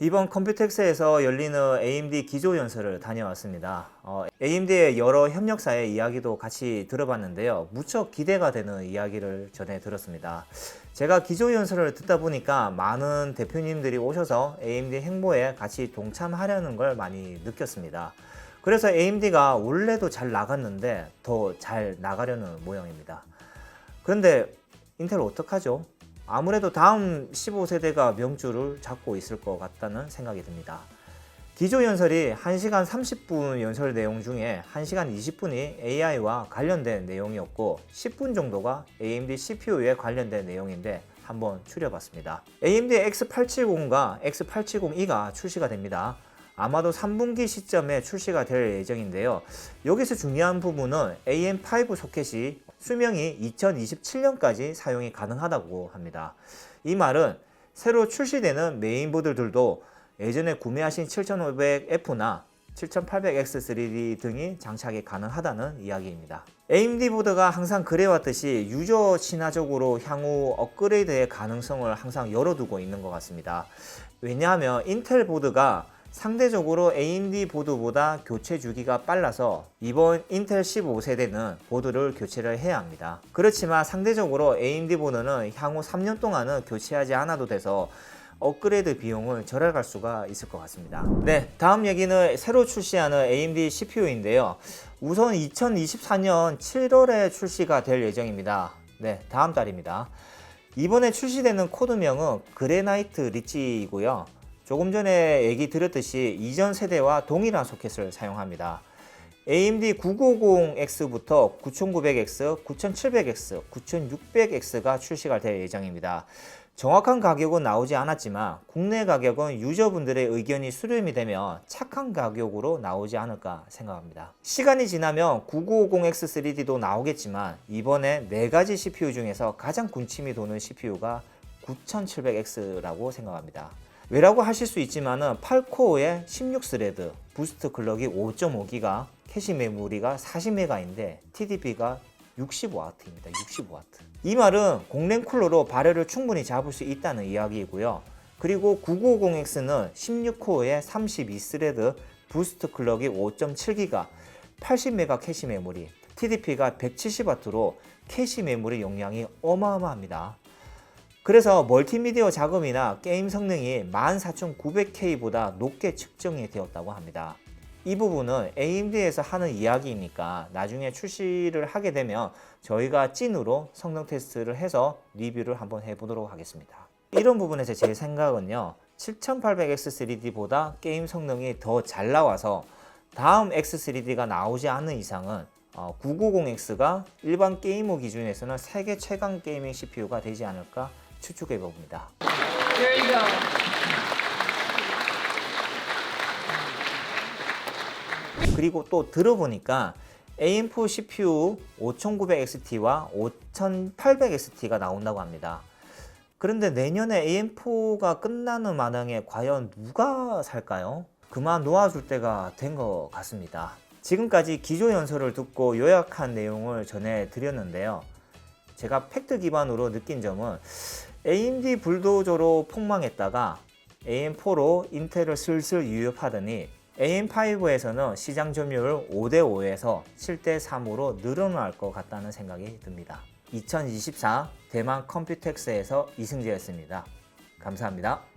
이번 컴퓨텍스에서 열리는 AMD 기조 연설을 다녀왔습니다. 어, AMD의 여러 협력사의 이야기도 같이 들어봤는데요. 무척 기대가 되는 이야기를 전해 들었습니다. 제가 기조 연설을 듣다 보니까 많은 대표님들이 오셔서 AMD 행보에 같이 동참하려는 걸 많이 느꼈습니다. 그래서 AMD가 원래도 잘 나갔는데 더 잘 나가려는 모양입니다. 그런데 인텔 어떡하죠? 아무래도 다음 15세대가 명주를 잡고 있을 것 같다는 생각이 듭니다. 기조 연설이 1시간 30분 연설 내용 중에 1시간 20분이 AI와 관련된 내용이었고 10분 정도가 AMD CPU에 관련된 내용인데 한번 추려봤습니다. AMD X870과 X870E가 출시가 됩니다. 아마도 3분기 시점에 출시가 될 예정인데요. 여기서 중요한 부분은 AM5 소켓이 수명이 2027년까지 사용이 가능하다고 합니다. 이 말은 새로 출시되는 메인보드들도 예전에 구매하신 7500F나 7800X3D 등이 장착이 가능하다는 이야기입니다. AMD 보드가 항상 그래왔듯이 유저 친화적으로 향후 업그레이드의 가능성을 항상 열어두고 있는 것 같습니다. 왜냐하면 인텔 보드가 상대적으로 AMD 보드보다 교체 주기가 빨라서 이번 인텔 15세대는 보드를 교체를 해야 합니다. 그렇지만 상대적으로 AMD 보드는 향후 3년 동안은 교체하지 않아도 돼서 업그레이드 비용을 절약할 수가 있을 것 같습니다. 네, 다음 얘기는 새로 출시하는 AMD CPU인데요. 우선 2024년 7월에 출시가 될 예정입니다. 네, 다음 달입니다. 이번에 출시되는 코드명은 그레나이트 리치이고요. 조금 전에 얘기 드렸듯이 이전 세대와 동일한 소켓을 사용합니다. AMD 990X부터 9900X, 9700X, 9600X가 출시가 될 예정입니다. 정확한 가격은 나오지 않았지만 국내 가격은 유저분들의 의견이 수렴이 되면 착한 가격으로 나오지 않을까 생각합니다. 시간이 지나면 9950X3D도 나오겠지만 이번에 네 가지 CPU 중에서 가장 군침이 도는 CPU가 9700X라고 생각합니다. 왜라고 하실 수 있지만은 8코어에 16스레드, 부스트 클럭이 5.5기가, 캐시 메모리가 40메가인데 TDP가 65W입니다. 65W. 이 말은 공랭 쿨러로 발열을 충분히 잡을 수 있다는 이야기이고요. 그리고 9950X는 16코어에 32스레드, 부스트 클럭이 5.7기가, 80메가 캐시 메모리, TDP가 170W로 캐시 메모리 용량이 어마어마합니다. 그래서 멀티미디어 작업이나 게임 성능이 14900K보다 높게 측정이 되었다고 합니다. 이 부분은 AMD에서 하는 이야기이니까 나중에 출시를 하게 되면 저희가 찐으로 성능 테스트를 해서 리뷰를 한번 해보도록 하겠습니다. 이런 부분에서 제 생각은요. 7800X3D보다 게임 성능이 더 잘 나와서 다음 X3D가 나오지 않는 이상은 990X가 일반 게이머 기준에서는 세계 최강 게이밍 CPU가 되지 않을까 추측해 봅니다. There you go. 그리고 또 들어보니까 AM4 CPU 5900XT와 5800XT가 나온다고 합니다. 그런데 내년에 AM4가 끝나는 마당에 과연 누가 살까요? 그만 놓아줄 때가 된 것 같습니다. 지금까지 기조 연설을 듣고 요약한 내용을 전해드렸는데요. 제가 팩트 기반으로 느낀 점은 AMD 불도저로 폭망했다가 AM4로 인텔을 슬슬 유입하더니 AM5에서는 시장 점유율 5대5에서 7대3으로 늘어날 것 같다는 생각이 듭니다. 2024 대만 컴퓨텍스에서 이승재였습니다. 감사합니다.